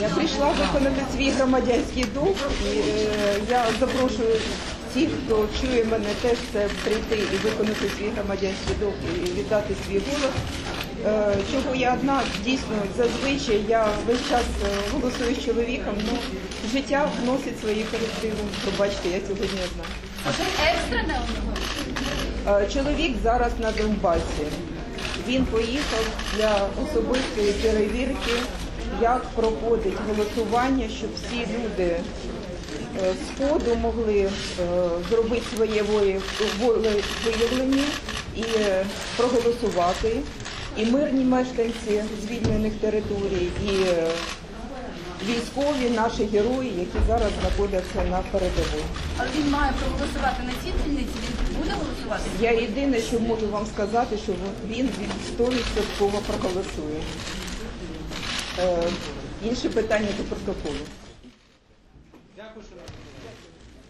Я прийшла виконати свій громадянський дух, і е, я запрошую всіх, хто чує мене теж це прийти і виконати свій громадянський дух і віддати свій голос. Е, чого я одна, дійсно, зазвичай я весь час е, голосую з чоловіком, ну життя вносить свої корективи. Пробачте, я сьогодні одна. Е, Чоловік зараз на Донбасі. Він поїхав для особистої перевірки, як проходить голосування, щоб всі люди сходу могли е, зробити своє виявлення і е, проголосувати. І мирні мешканці звільнених територій, і е, військові, наші герої, які зараз знаходяться на передовій. Але він має проголосувати на цій дільниці, він буде голосувати? Я єдине, що можу вам сказати, що він 100% проголосує. Е, інше питання до протоколу. Дякую, що